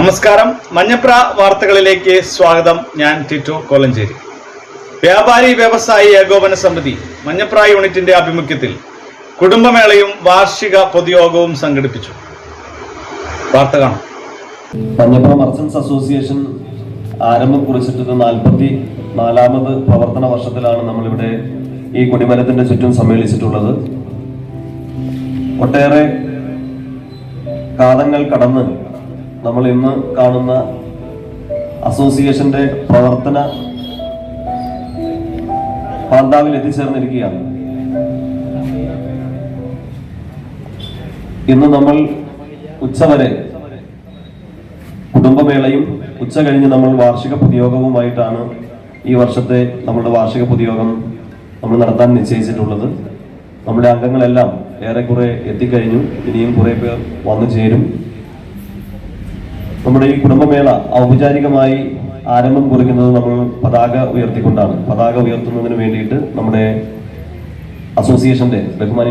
നമസ്കാരം. മഞ്ഞപ്ര വാർത്തകളിലേക്ക് സ്വാഗതം. ഞാൻ ടിറ്റു കോലഞ്ചേരി. വ്യാപാരി വ്യവസായി ഏകോപന സമിതി മഞ്ഞപ്ര യൂണിറ്റിന്റെ ആഭിമുഖ്യത്തിൽ കുടുംബമേളയും വാർഷിക പൊതുയോഗവും സംഘടിപ്പിച്ചു. വാർത്ത കാണാം. മഞ്ഞപ്ര മർച്ചൻസ് അസോസിയേഷൻ ആരംഭം കുറിച്ചിട്ട് നാൽപ്പത്തി നാലാമത് പ്രവർത്തന വർഷത്തിലാണ് നമ്മളിവിടെ ഈ കൊടിമരത്തിന്റെ ചുറ്റും സമ്മേളിച്ചിട്ടുള്ളത്. ഒട്ടേറെ കാലങ്ങൾ കടന്ന് നമ്മൾ ഇന്ന് കാണുന്ന അസോസിയേഷന്റെ പ്രവർത്തന പാന്താവിൽ എത്തിച്ചേർന്നിരിക്കുകയാണ്. ഇന്ന് നമ്മൾ ഉച്ചവരെ കുടുംബമേളയും ഉച്ച കഴിഞ്ഞ് നമ്മൾ വാർഷിക പൊതുയോഗവുമായിട്ടാണ് ഈ വർഷത്തെ നമ്മുടെ വാർഷിക പൊതുയോഗം നമ്മൾ നടത്താൻ നിശ്ചയിച്ചിട്ടുള്ളത്. നമ്മുടെ അംഗങ്ങളെല്ലാം ഏറെക്കുറെ എത്തിക്കഴിഞ്ഞു. ഇനിയും കുറെ പേർ വന്നു ചേരും. നമ്മുടെ ഈ കുടുംബമേള ഔപചാരികമായി ആരംഭം കുറിക്കുന്നത് നമ്മൾ പതാക ഉയർത്തിക്കൊണ്ടാണ്. പതാക ഉയർത്തുന്നതിന് വേണ്ടിയിട്ട് നമ്മുടെ അസോസിയേഷന്റെ ബഹുമാനി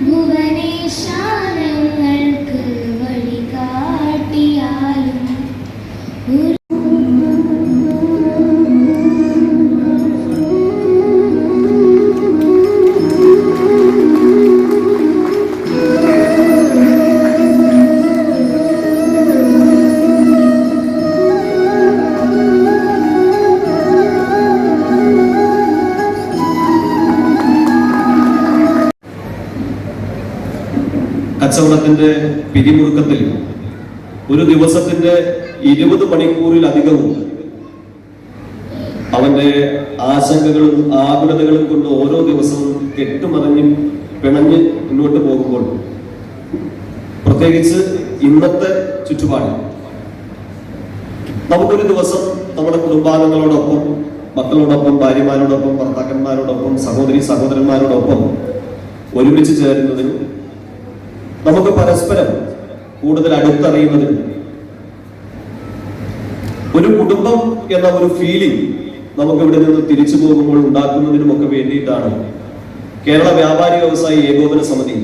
Move it. കച്ചവടത്തിന്റെ പിരിമുറുക്കത്തിൽ ഒരു ദിവസത്തിന്റെ ഇരുപത് മണിക്കൂറിലധികവും അവന്റെ ആശങ്കകളും ആകുലതകളും കൊണ്ട് ഓരോ ദിവസവും കെട്ടുമറിഞ്ഞ് പിണഞ്ഞ് മുന്നോട്ട് പോകുമ്പോൾ പ്രത്യേകിച്ച് ഇന്നത്തെ ചുറ്റുപാട് നമുക്കൊരു ദിവസം നമ്മുടെ കുടുംബാംഗങ്ങളോടൊപ്പം മക്കളോടൊപ്പം ഭാര്യമാരോടൊപ്പം ഭർത്താക്കന്മാരോടൊപ്പം സഹോദരി സഹോദരന്മാരോടൊപ്പം ഒരുമിച്ച് ചേരുന്നതിനും നമുക്ക് പരസ്പരം കൂടുതൽ അടുത്തറിയുന്നതിന് ഒരു കുടുംബം എന്ന ഒരു ഫീലിംഗ് നമുക്ക് ഇവിടെ നിന്ന് തിരിച്ചു പോകുമ്പോൾ ഉണ്ടാക്കുന്നതിനുമൊക്കെ വേണ്ടിയിട്ടാണ് കേരള വ്യാപാരി വ്യവസായി ഏകോപന സമിതി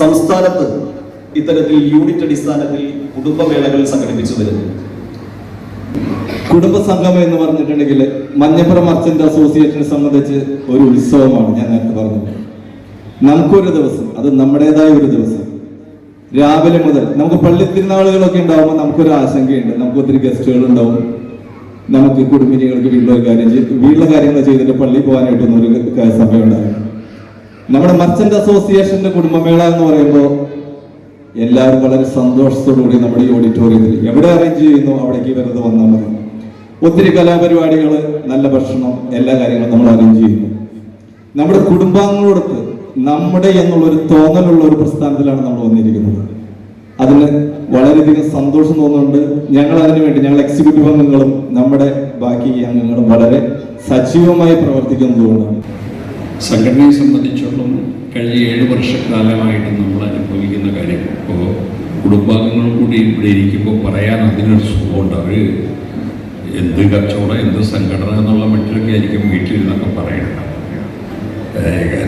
സംസ്ഥാനത്ത് ഇത്തരത്തിൽ യൂണിറ്റ് അടിസ്ഥാനത്തിൽ കുടുംബമേളകൾ സംഘടിപ്പിച്ചു വരുന്നത്. കുടുംബ സംഗമം എന്ന് പറഞ്ഞിട്ടുണ്ടെങ്കിൽ മഞ്ഞപ്പുറം മർച്ചന്റ് അസോസിയേഷനെ സംബന്ധിച്ച് ഒരു ഉത്സവമാണ് ഞാൻ നേരത്തെ പറഞ്ഞത്. നമുക്കൊരു ദിവസം അത് നമ്മുടേതായ ഒരു ദിവസം. രാവിലെ മുതൽ നമുക്ക് പള്ളി തിരുനാളുകളൊക്കെ ഉണ്ടാവുമ്പോൾ നമുക്കൊരു ആശങ്കയുണ്ട്. നമുക്ക് ഒത്തിരി ഗസ്റ്റുകൾ ഉണ്ടാവും നമുക്ക് കുടുംബിനികൾക്ക് വീട്ടിലെ കാര്യം വീട്ടിലെ കാര്യങ്ങൾ ചെയ്തിട്ട് പള്ളി പോകാനായിട്ടൊന്നും ഒരു സമയമുണ്ടാകും സമയം നമ്മുടെ മർച്ചന്റ് അസോസിയേഷന്റെ കുടുംബമേള എന്ന് പറയുമ്പോൾ എല്ലാവരും വളരെ സന്തോഷത്തോടുകൂടി നമ്മുടെ ഈ ഓഡിറ്റോറിയത്തിൽ എവിടെ അറേഞ്ച് ചെയ്യുന്നു അവിടേക്ക് വെറുതെ വന്നാൽ മതി. ഒത്തിരി കലാപരിപാടികൾ നല്ല ഭക്ഷണം എല്ലാ കാര്യങ്ങളും നമ്മൾ അറേഞ്ച് ചെയ്യുന്നു. നമ്മുടെ കുടുംബാംഗങ്ങളോടൊത്ത് നമ്മുടെ എന്നുള്ളൊരു തോന്നലുള്ള ഒരു പ്രസ്ഥാനത്തിലാണ് നമ്മൾ വന്നിരിക്കുന്നത്. അതിന് വളരെയധികം സന്തോഷം തോന്നുന്നുണ്ട്. ഞങ്ങൾ അതിനു വേണ്ടി ഞങ്ങൾ എക്സിക്യൂട്ടീവ് അംഗങ്ങളും നമ്മുടെ ബാക്കി അംഗങ്ങളും വളരെ സജീവമായി പ്രവർത്തിക്കുന്നതുകൊണ്ടാണ്. സംഘടനയെ സംബന്ധിച്ചോളം കഴിഞ്ഞ ഏഴ് വർഷക്കാലമായിട്ട് നമ്മൾ അനുഭവിക്കുന്ന കാര്യം. ഇപ്പോൾ കുടുംബാംഗങ്ങളും കൂടി ഇവിടെ ഇരിക്കുമ്പോൾ പറയാൻ അതിനൊരു സുഖമുണ്ട്. അവർ എന്ത് കച്ചവടം എന്ത് സംഘടന എന്നുള്ള മട്ടിലൊക്കെ ആയിരിക്കും വീട്ടിലിരുന്നൊക്കെ പറയണം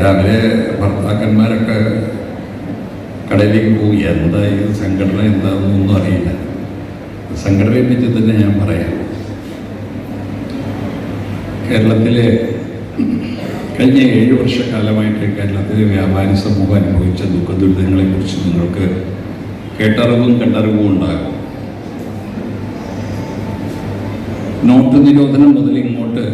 രാവിലെ ഭർത്താക്കന്മാരൊക്കെ കടയിലേക്ക് എന്താ ഈ സംഘടന എന്താണെന്നൊന്നും അറിയില്ല. സംഘടനയെ പറ്റി തന്നെ ഞാൻ പറയാം. കേരളത്തിലെ കഴിഞ്ഞ ഏഴ് വർഷക്കാലമായിട്ട് കേരളത്തിലെ വ്യാപാരി സമൂഹം അനുഭവിച്ച ദുഃഖ ദുരിതങ്ങളെക്കുറിച്ച് നിങ്ങൾക്ക് കേട്ടറിവും കണ്ടറിവും ഉണ്ടാകും. നോട്ട് നിരോധനം മുതൽ ഇങ്ങോട്ട്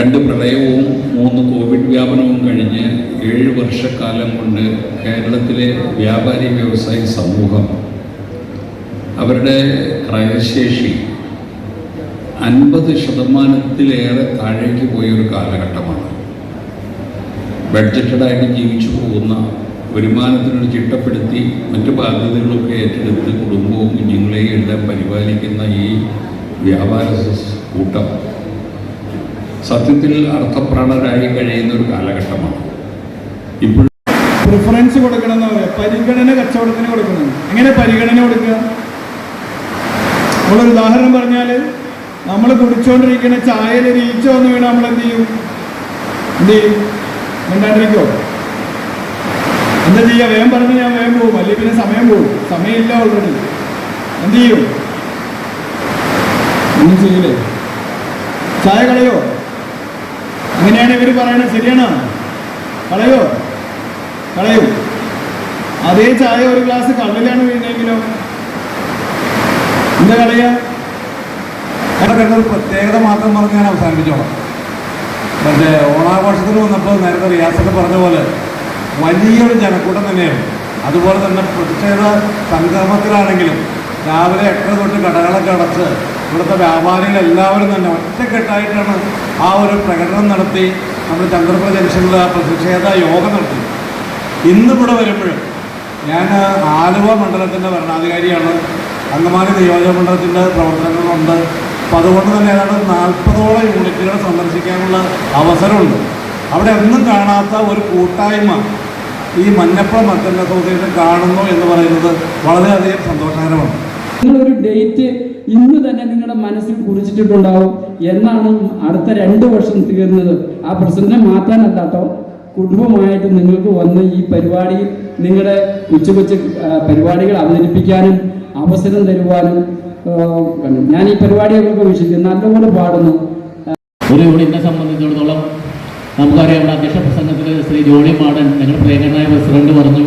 രണ്ട് പ്രളയവും മൂന്ന് കോവിഡ് വ്യാപനവും കഴിഞ്ഞ് ഏഴ് വർഷക്കാലം കൊണ്ട് കേരളത്തിലെ വ്യാപാരി വ്യവസായി സമൂഹം അവരുടെ ക്രയശേഷി അൻപത് ശതമാനത്തിലേറെ താഴേക്ക് പോയൊരു കാലഘട്ടമാണ്. ബഡ്ജറ്റഡായിട്ട് ജീവിച്ചു പോകുന്ന വരുമാനത്തിനൊരു ചിട്ടപ്പെടുത്തി മറ്റു ബാധ്യതകളൊക്കെ ഏറ്റെടുത്ത് കുടുംബവും കുഞ്ഞുങ്ങളെയും എല്ലാം പരിപാലിക്കുന്ന ഈ വ്യാപാര കൂട്ടം സത്യത്തിൽ അർത്ഥപ്രാണരായി കഴിയുന്ന ഒരു കാലഘട്ടമാണ്. ഇപ്പോൾ പ്രിഫറൻസ് കൊടുക്കണം പറയാം പരിഗണന കച്ചവടത്തിന് കൊടുക്കണം. എങ്ങനെ പരിഗണന കൊടുക്കുക? നമ്മളൊരു ഉദാഹരണം പറഞ്ഞാൽ നമ്മൾ കുടിച്ചുകൊണ്ടിരിക്കുന്ന ചായയിൽ ഒരു ഈച്ച വന്ന് നമ്മൾ എന്ത് ചെയ്യും? എന്ത് ചെയ്യും? മിണ്ടാണ്ടിരിക്കോ എന്താ ചെയ്യുക വേഗം പറഞ്ഞ് ഞാൻ വേഗം പോകും. അല്ലെങ്കിൽ പിന്നെ സമയം പോകും. സമയമില്ല ഓൾറെഡി എന്ത് ചെയ്യും? ഒന്നും ചെയ്യില്ലേ? ചായ കളയോ? അങ്ങനെയാണ് ഇവർ പറയുന്നത് ശരിയാണോ? കളയോ? കളയൂ? അതേ ചായ ഒരു ഗ്ലാസ് കള്ളിലാണ് വീണെങ്കിലോ എന്താ കളയാ? പ്രത്യേകത മാത്രം പറഞ്ഞ് ഞാൻ അവസാനിപ്പിച്ചോളാം. മറ്റേ ഓണാഘോഷത്തിന് വന്നപ്പോൾ നേരത്തെ റിയാസൊക്കെ പറഞ്ഞ പോലെ വലിയൊരു ജനക്കൂട്ടം തന്നെയാണ്. അതുപോലെ തന്നെ പ്രതിഷേധ സംഗമത്തിലാണെങ്കിലും രാവിലെ എട്ടര തൊട്ട് കടകളൊക്കെ അടച്ച് ഇവിടുത്തെ വ്യാപാരികൾ എല്ലാവരും തന്നെ ഒറ്റക്കെട്ടായിട്ടാണ് ആ ഒരു പ്രകടനം നടത്തി നമ്മൾ ചന്ദ്രപുര ജംഗ്ഷനിൽ ആ പ്രതിഷേധ യോഗം നടത്തി. ഇന്നിവിടെ വരുമ്പോഴും ഞാൻ ആലുവ മണ്ഡലത്തിന്റെ ഭരണാധികാരിയാണ് അങ്കമാലി നിയോജക മണ്ഡലത്തിന്റെ പ്രവർത്തനങ്ങളുണ്ട് അപ്പം അതുകൊണ്ട് തന്നെ ഏതാണ്ട് നാൽപ്പതോളം യൂണിറ്റുകൾ സന്ദർശിക്കാനുള്ള അവസരമുണ്ട്. അവിടെ എന്നും കാണാത്ത ഒരു കൂട്ടായ്മ ഈ മഞ്ഞപ്പ മത്തന്റെ അസോസിയേഷൻ കാണുന്നു എന്ന് പറയുന്നത് വളരെയധികം സന്തോഷകരമാണ്. ഡേറ്റ് ഇന്ന് തന്നെ നിങ്ങളുടെ മനസ്സിൽ കുറിച്ചിട്ടുണ്ടാവും എന്നാണ് അടുത്ത രണ്ട് വർഷം തീർന്നത് ആ പ്രസിഡന്റിനെ മാറ്റാനല്ല കുടുംബമായിട്ട് നിങ്ങൾക്ക് വന്ന് ഈ പരിപാടിയിൽ നിങ്ങളുടെ കൊച്ചു കൊച്ചു പരിപാടികൾ അവതരിപ്പിക്കാനും അവസരം തരുവാനും ഞാൻ ഈ പരിപാടികൾക്ക് വീക്ഷിക്കുന്നു. നല്ലപോലെ പാടുന്നു. ഒരു യൂണിറ്റിനെ സംബന്ധിച്ചിടത്തോളം നമുക്കറിയാം ഇവിടെ അധ്യക്ഷ പ്രസംഗത്തിൽ ശ്രീ ജോണി മാടൻ ഞങ്ങളുടെ പ്രിയങ്കരനായ പ്രസിഡന്റ് പറഞ്ഞു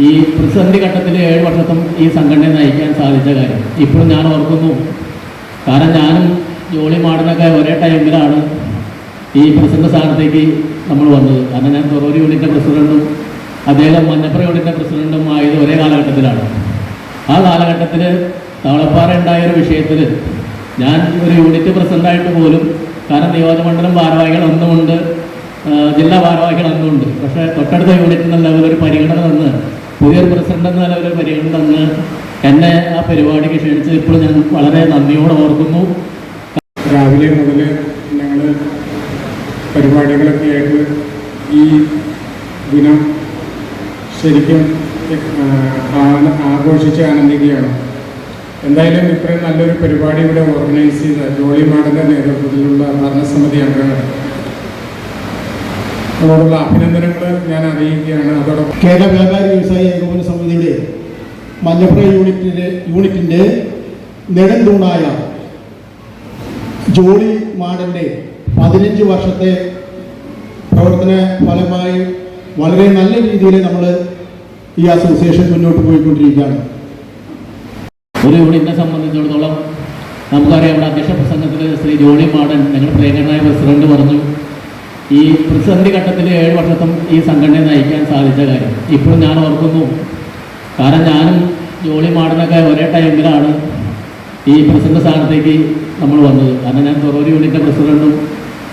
ഈ പ്രതിസന്ധി ഘട്ടത്തിൽ ഏഴ് വർഷത്തും ഈ സംഘടനയെ നയിക്കാൻ സാധിച്ച കാര്യം. ഇപ്പോഴും ഞാൻ ഓർക്കുന്നു. കാരണം ഞാനും ജോളി മാടനൊക്കെ ഒരേ ടൈമിലാണ് ഈ പ്രസിഡന്റ് സ്ഥാനത്തേക്ക് നമ്മൾ വന്നത്. കാരണം ഞാൻ തൊറൂർ യൂണിറ്റിന്റെ പ്രസിഡന്റും അദ്ദേഹം മഞ്ഞപ്പുറ യൂണിറ്റിന്റെ പ്രസിഡന്റും ആയത് ഒരേ കാലഘട്ടത്തിലാണ്. ആ കാലഘട്ടത്തിൽ തവളപ്പാറ ഉണ്ടായ ഒരു വിഷയത്തിൽ ഞാൻ ഒരു യൂണിറ്റ് പ്രസിഡന്റായിട്ട് പോലും കാരണം നിയോജകമണ്ഡലം ഭാരവാഹികൾ ഒന്നുമുണ്ട് ജില്ലാ ഭാരവാഹികൾ ഒന്നുമുണ്ട് പക്ഷേ തൊട്ടടുത്ത യൂണിറ്റ് എന്ന ഒരു പരിഗണന തന്ന് പുതിയൊരു പ്രസിഡന്റ് എന്ന ഒരു പരിഗണന തന്ന് എന്നെ ആ പരിപാടിക്ക് ക്ഷണിച്ചത് ഇപ്പോൾ ഞാൻ വളരെ നന്ദിയോടെ ഓർക്കുന്നു. രാവിലെ മുതൽ ഞങ്ങൾ പരിപാടികളൊക്കെ ആയിട്ട് ഈ ദിനം ശരിക്കും ആഘോഷിച്ച് ആനന്ദിക്കുകയാണ്. എന്തായാലും ഇത്രയും നല്ലൊരു പരിപാടി ഇവിടെ ഓർഗനൈസ് ചെയ്ത ജോളി മാഡന്റെ നേതൃത്വത്തിലുള്ള ഭരണസമിതി അംഗങ്ങൾ അവരോടുള്ള അഭിനന്ദനങ്ങൾ ഞാൻ അറിയിക്കുകയാണ്. അതോടൊപ്പം കേരള വ്യാപാരി വ്യവസായി ഏകോപന സമിതിയുടെ മഞ്ഞപ്പുറ യൂണിറ്റിന്റെ യൂണിറ്റിന്റെ നെടുന്തൂണായ ജോളി മാടന്റെ പതിനഞ്ച് വർഷത്തെ പ്രവർത്തന ഫലമായി വളരെ നല്ല രീതിയിൽ നമ്മൾ ഈ അസോസിയേഷൻ മുന്നോട്ട് പോയിക്കൊണ്ടിരിക്കുകയാണ്. ഒരു യൂണിറ്റിനെ സംബന്ധിച്ചിടത്തോളം നമുക്കറിയാം ഇവിടെ അധ്യക്ഷ പ്രസംഗത്തിൽ ശ്രീ ജോളി മാടൻ ഞങ്ങളുടെ പ്രിയങ്കരനായ പ്രസിഡന്റ് പറഞ്ഞു. ഈ പ്രതിസന്ധി ഘട്ടത്തിൽ ഏഴ് വർഷത്തും ഈ സംഘടനയെ നയിക്കാൻ സാധിച്ച കാര്യം. ഇപ്പോഴും ഞാൻ ഓർക്കുന്നു. കാരണം ഞാനും ജോളി മാടനൊക്കെ ഒരേ ടൈമിലാണ് ഈ പ്രസിഡന്റ് സ്ഥാനത്തേക്ക് നമ്മൾ വന്നത്. കാരണം ഞാൻ തൊറൂർ യൂണിറ്റിന്റെ പ്രസിഡന്റും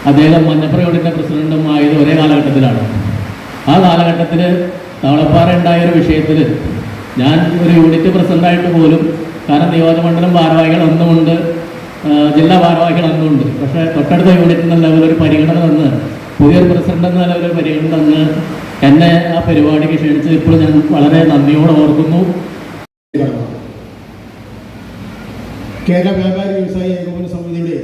അദ്ദേഹം മഞ്ഞപ്പുറ യൂണിറ്റിന്റെ പ്രസിഡന്റും ആയത് ഒരേ കാലഘട്ടത്തിലാണ്. ആ കാലഘട്ടത്തിൽ തവളപ്പാറ ഉണ്ടായ ഒരു വിഷയത്തിൽ ഞാൻ ഒരു യൂണിറ്റ് പ്രസിഡന്റായിട്ട് പോലും കാരണം നിയോജകമണ്ഡലം ഭാരവാഹികൾ ഒന്നുമുണ്ട് ജില്ലാ ഭാരവാഹികൾ ഒന്നുമുണ്ട് പക്ഷേ തൊട്ടടുത്ത യൂണിറ്റ് എന്ന ഒരു പരിഗണന തന്ന് പുതിയൊരു പ്രസിഡന്റ് എന്ന ലെവൽ ഒരു പരിഗണന തന്ന് എന്നെ ആ പരിപാടിക്ക് ക്ഷണിച്ചത് ഇപ്പോൾ ഞാൻ വളരെ നന്ദിയോടെ ഓർക്കുന്നു. കേരള വ്യാപാരി വ്യവസായി ഏകോപന സമിതിയുടെ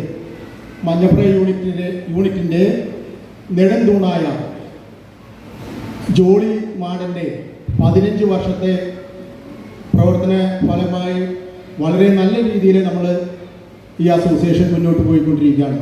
മഞ്ഞപ്പുറ യൂണിറ്റിന്റെ യൂണിറ്റിന്റെ നെടുന്തൂണായ ജോളി മാടന്റെ പതിനഞ്ച് വർഷത്തെ പ്രവർത്തന ഫലമായി വളരെ നല്ല രീതിയിൽ നമ്മൾ ഈ അസോസിയേഷൻ മുന്നോട്ട് പോയിക്കൊണ്ടിരിക്കുകയാണ്.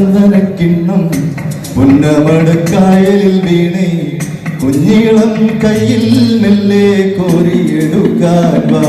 ചന്ദനക്കിണ്ണം പുന്നമടുക്കായലിൽ വീണേ കുഞ്ഞീളം കയ്യിൽ മെല്ലെ കോരിയെടുക്കാൻ വാ.